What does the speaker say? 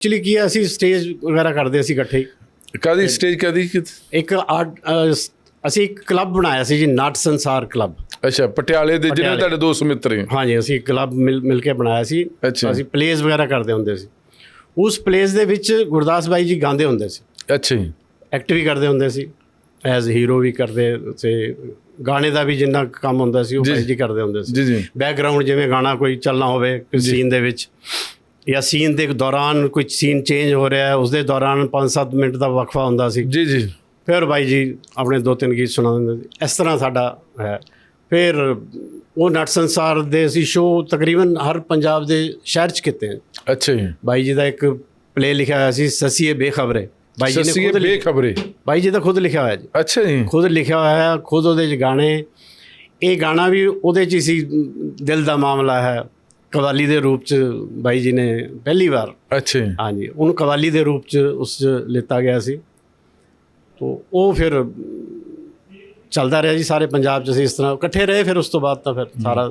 Actually ਕੀ ਹੈ ਅਸੀਂ stage ਵਗੈਰਾ ਕਰਦੇ ਸੀ ਇਕੱਠੇ ਹੀ। ਕਾਦੀ ਸਟੇਜ ਕਾਦੀ ਇੱਕ ਆਰਟ ਅ, ਸ- ਅਸੀਂ ਇੱਕ ਕਲੱਬ ਬਣਾਇਆ ਸੀ ਜੀ ਨਾਟ ਸੰਸਾਰ ਕਲੱਬ ਅੱਛਾ ਪਟਿਆਲੇ ਦੇ ਜਿਹੜੇ। ਤੁਹਾਡੇ ਦੋਸਤ ਮਿੱਤਰ ਹੈ ਹਾਂਜੀ ਅਸੀਂ ਇੱਕ ਕਲੱਬ ਮਿਲ ਮਿਲ ਕੇ ਬਣਾਇਆ ਸੀ। ਅੱਛਾ। ਅਸੀਂ ਪਲੇਸ ਵਗੈਰਾ ਕਰਦੇ ਹੁੰਦੇ ਸੀ। ਉਸ ਪਲੇਸ ਦੇ ਵਿੱਚ ਗੁਰਦਾਸ ਬਾਈ ਜੀ ਗਾਉਂਦੇ ਹੁੰਦੇ ਸੀ। ਅੱਛਾ ਜੀ। ਐਕਟ ਵੀ ਕਰਦੇ ਹੁੰਦੇ ਸੀ। ਐਜ਼ ਹੀਰੋ ਵੀ ਕਰਦੇ ਤੇ ਗਾਣੇ ਦਾ ਵੀ ਜਿੰਨਾ ਕੰਮ ਹੁੰਦਾ ਸੀ ਉਹ ਬਾਈ ਜੀ ਕਰਦੇ ਹੁੰਦੇ ਸੀ। ਜੀ ਜੀ। ਬੈਕਗ੍ਰਾਉਂਡ ਜਿਵੇਂ ਗਾਣਾ ਕੋਈ ਚੱਲਣਾ ਹੋਵੇ ਕੋਈ ਸੀਨ ਦੇ ਵਿੱਚ। ਜਾਂ ਸੀਨ ਦੇ ਦੌਰਾਨ ਕੋਈ ਸੀਨ ਚੇਂਜ ਹੋ ਰਿਹਾ ਹੈ ਉਸ ਦੇ ਦੌਰਾਨ 5-7 ਮਿੰਟ ਦਾ ਵਕਫਾ ਹੁੰਦਾ ਸੀ। ਜੀ ਜੀ। ਫਿਰ ਬਾਈ ਜੀ ਆਪਣੇ ਦੋ ਤਿੰਨ ਗੀਤ ਸੁਣਾ ਦਿੰਦੇ ਸੀ। ਇਸ ਤਰ੍ਹਾਂ ਸਾਡਾ ਹੈ। ਫਿਰ ਉਹ ਨਟ ਸੰਸਾਰ ਦੇ ਅਸੀਂ ਸ਼ੋਅ ਤਕਰੀਬਨ ਹਰ ਪੰਜਾਬ ਦੇ ਸ਼ਹਿਰ 'ਚ ਕੀਤੇ ਅੱਛਾ ਜੀ। ਬਾਈ ਜੀ ਦਾ ਇੱਕ ਪਲੇ ਲਿਖਿਆ ਹੋਇਆ ਸੀ ਸਸੀਏ ਬੇਖਬਰੇ। ਬਾਈ ਜੀ ਨੇ ਖੁਦ ਬੇਖਬਰੇ। ਬਾਈ ਜੀ ਦਾ ਖੁਦ ਲਿਖਿਆ ਹੋਇਆ ਜੀ। ਅੱਛਾ ਜੀ। ਖੁਦ ਲਿਖਿਆ ਹੋਇਆ ਖੁਦ ਉਹਦੇ 'ਚ ਗਾਣੇ। ਇਹ ਗਾਣਾ ਵੀ ਉਹਦੇ 'ਚ ਹੀ ਸੀ ਦਿਲ ਦਾ ਮਾਮਲਾ ਹੈ। ਕਵਾਲੀ ਦੇ ਰੂਪ 'ਚ ਬਾਈ ਜੀ ਨੇ ਪਹਿਲੀ ਵਾਰ ਅੱਛਾ ਜੀ। ਹਾਂਜੀ ਉਹਨੂੰ ਕਵਾਲੀ ਦੇ ਰੂਪ 'ਚ ਉਸ 'ਚ ਲਿੱਤਾ ਗਿਆ ਸੀ। ਤੋ ਉਹ ਫਿਰ ਚੱਲਦਾ ਰਿਹਾ ਜੀ ਸਾਰੇ ਪੰਜਾਬ 'ਚ ਅਸੀਂ ਇਸ ਤਰ੍ਹਾਂ ਇਕੱਠੇ ਰਹੇ ਫਿਰ ਉਸ ਤੋਂ ਬਾਅਦ ਤਾਂ ਫਿਰ ਸਾਰਾ